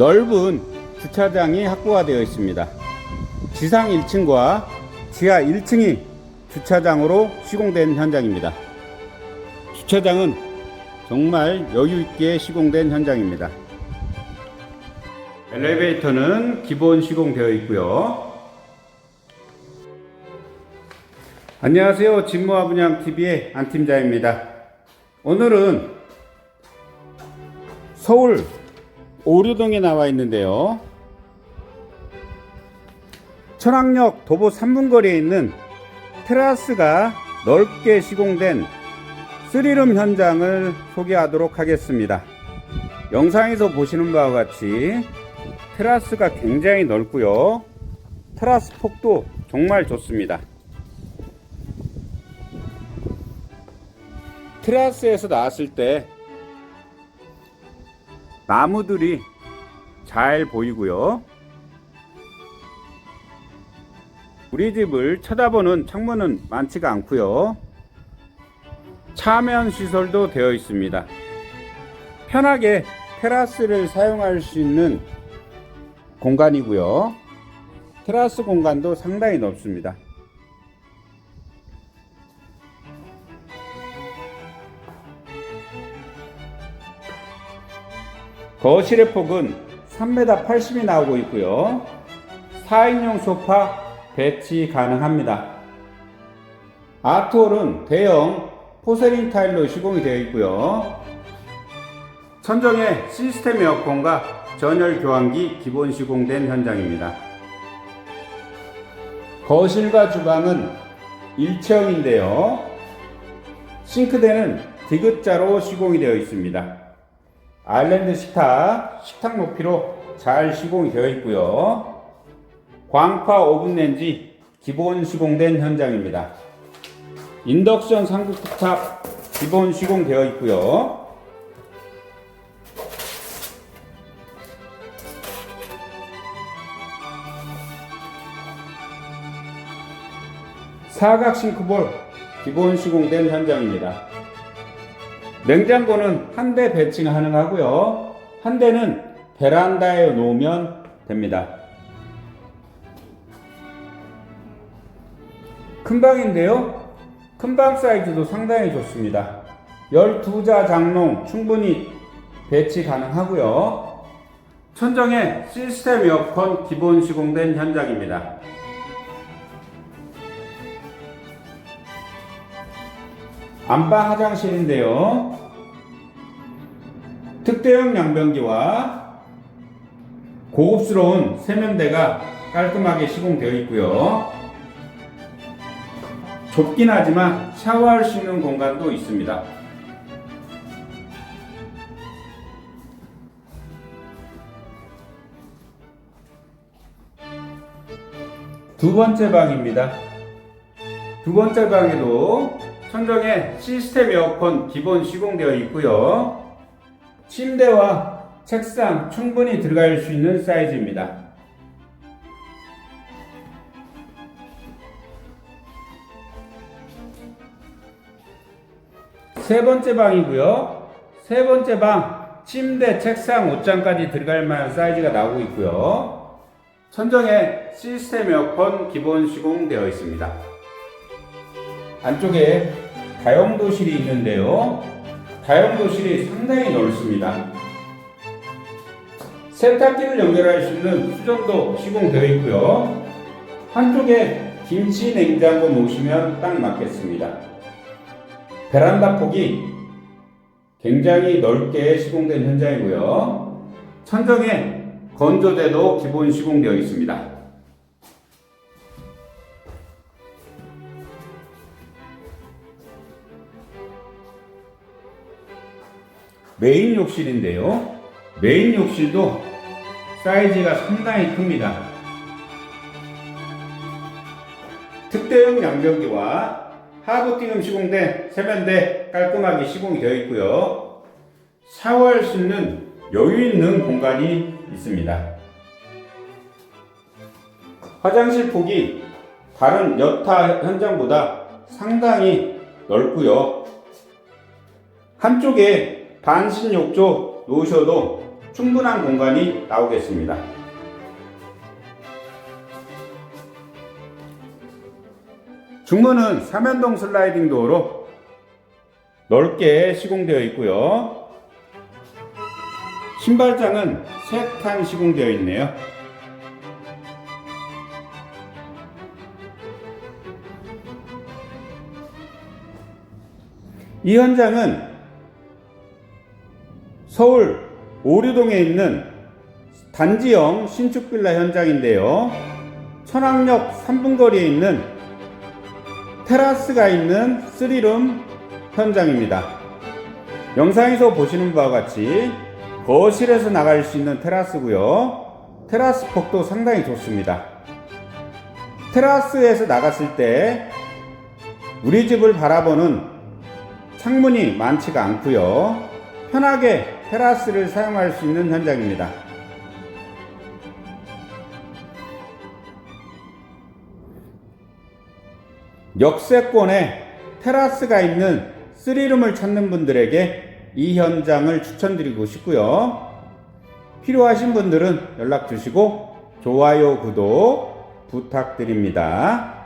넓은 주차장이 확보가 되어 있습니다. 지상 1층과 지하 1층이 주차장으로 시공된 현장입니다. 주차장은 정말 여유 있게 시공된 현장입니다. 엘리베이터는 기본 시공되어 있고요. 안녕하세요. 진모아 분양 TV의 안 팀장입니다. 오늘은 서울 오류동에 나와 있는데요. 천왕역 도보 3분 거리에 있는 테라스가 넓게 시공된 쓰리룸 현장을 소개하도록 하겠습니다. 영상에서 보시는 바와 같이 테라스가 굉장히 넓고요. 테라스 폭도 정말 좋습니다. 테라스에서 나왔을 때 나무들이 잘 보이고요. 우리 집을 쳐다보는 창문은 많지가 않고요. 차면 시설도 되어 있습니다. 편하게 테라스를 사용할 수 있는 공간이고요. 테라스 공간도 상당히 넓습니다. 거실의 폭은 3m 80이 나오고 있고요. 4인용 소파 배치 가능합니다. 아트홀은 대형 포세린 타일로 시공이 되어 있고요. 천정에 시스템 에어컨과 전열 교환기 기본 시공된 현장입니다. 거실과 주방은 일체형인데요. 싱크대는 디귿자로 시공이 되어 있습니다. 아일랜드 식탁, 식탁 높이로 잘 시공이 되어 있고요. 광파 오븐 렌지 기본 시공된 현장입니다. 인덕션 삼국탑 기본 시공되어 있고요. 사각 싱크볼 기본 시공된 현장입니다. 냉장고는 한 대 배치 가능하고요. 한 대는 베란다에 놓으면 됩니다. 큰 방인데요. 큰 방 사이즈도 상당히 좋습니다. 12자 장롱 충분히 배치 가능하고요. 천정에 시스템 에어컨 기본 시공된 현장입니다. 안방 화장실인데요. 특대형 양변기와 고급스러운 세면대가 깔끔하게 시공되어 있고요. 좁긴 하지만 샤워할 수 있는 공간도 있습니다. 두 번째 방입니다. 두 번째 방에도 천정에 시스템 에어컨 기본 시공되어 있고요. 침대와 책상 충분히 들어갈 수 있는 사이즈입니다. 세 번째 방이고요. 세 번째 방 침대, 책상, 옷장까지 들어갈 만한 사이즈가 나오고 있고요. 천정에 시스템 에어컨 기본 시공되어 있습니다. 안쪽에 다용도실이 있는데요. 다용도실이 상당히 넓습니다. 세탁기를 연결할 수 있는 수전도 시공되어 있고요. 한쪽에 김치 냉장고 놓으시면 딱 맞겠습니다. 베란다 폭이 굉장히 넓게 시공된 현장이고요. 천정에 건조대도 기본 시공되어 있습니다. 메인 욕실인데요. 메인 욕실도 사이즈가 상당히 큽니다. 특대형 양변기와 하부팅음 시공된 세면대 깔끔하게 시공이 되어 있고요. 샤워할 수 있는 여유 있는 공간이 있습니다. 화장실 폭이 다른 여타 현장보다 상당히 넓고요. 한쪽에 반신 욕조 놓으셔도 충분한 공간이 나오겠습니다. 중문은 삼연동 슬라이딩 도어로 넓게 시공되어 있고요. 신발장은 세칸 시공되어 있네요. 이 현장은 서울 오류동에 있는 단지형 신축 빌라 현장인데요. 천왕역 3분 거리에 있는 테라스가 있는 3룸 현장입니다. 영상에서 보시는 바와 같이 거실에서 나갈 수 있는 테라스고요. 테라스 폭도 상당히 좋습니다. 테라스에서 나갔을 때 우리 집을 바라보는 창문이 많지가 않고요. 편하게 테라스를 사용할 수 있는 현장입니다. 역세권에 테라스가 있는 3룸을 찾는 분들에게 이 현장을 추천드리고 싶고요. 필요하신 분들은 연락 주시고 좋아요, 구독 부탁드립니다.